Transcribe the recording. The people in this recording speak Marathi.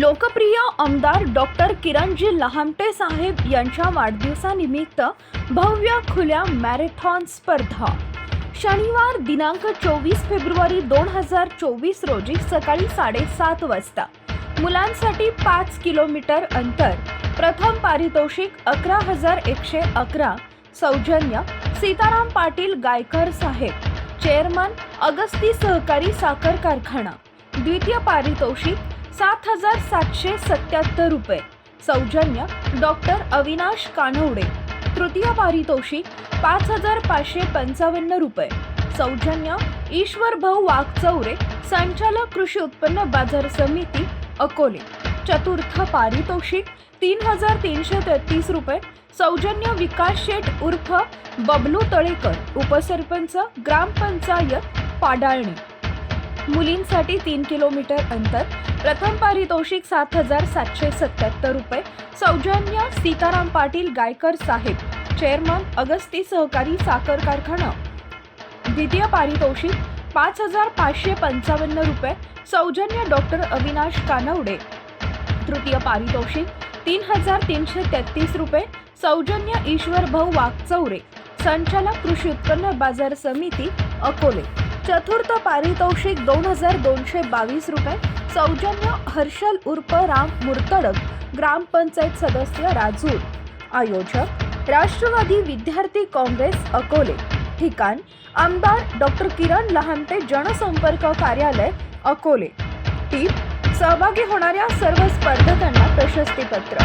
लोकप्रिय आमदार डॉक्टर किरणजी लहामटे साहेब यांच्या वाढदिवसानिमित्त भव्य खुल्या मॅरेथॉन स्पर्धा. शनिवार दिनांक चोवीस फेब्रुवारी दोन हजार चोवीस रोजी सकाळी साडेसात वाजता. मुलांसाठी पाच किलोमीटर अंतर. प्रथम पारितोषिक अकरा हजार एकशे अकरा. सौजन्य सीताराम पाटील गायकर साहेब. चेअरमन अगस्ती सहकारी साखर कारखाना. द्वितीय पारितोषिक सात हजार सातशे सत्याहत्तर रुपये. सौजन्य डॉक्टर अविनाश कानवडे. तृतीय पारितोषिक पाच हजार पाचशे पंचावन्न रुपये. सौजन्य ईश्वर भाऊ वाघचौरे संचालक कृषी उत्पन्न बाजार समिती अकोले. चतुर्थ पारितोषिक तीन हजार तीनशे तेहतीस रुपये. सौजन्य विकास शेठ उर्फ बबलू तळेकर उपसरपंच ग्रामपंचायत पाडाळणी. मुलींसाठी तीन किलोमीटर अंतर. प्रथम पारितोषिक सात हजार सातशे सत्याहत्तर रुपये. सौजन्य सीताराम पाटील गायकर साहेब. चेअरमन अगस्ती सहकारी साखर कारखाना. द्वितीय पारितोषिक पाच हजार पाचशे पंचावन्न रुपये. सौजन्य डॉक्टर अविनाश कानवडे. तृतीय पारितोषिक तीन हजार तीनशे तेहतीस रुपये. सौजन्य ईश्वर भाऊ वाघचौरे संचालक कृषी उत्पन्न बाजार समिती अकोले. चतुर्थ पारितोषिक दोन हजार दोनशे बावीस रुपये. सौजन्य हर्षल उर्फ राम मुर्तडक ग्रामपंचायत सदस्य राजूर. आयोजक राष्ट्रवादी विद्यार्थी काँग्रेस अकोले. ठिकाण आमदार डॉक्टर किरण लहानते जनसंपर्क कार्यालय अकोले. टीप सहभागी होणाऱ्या सर्व स्पर्धकांना प्रशस्तीपत्र.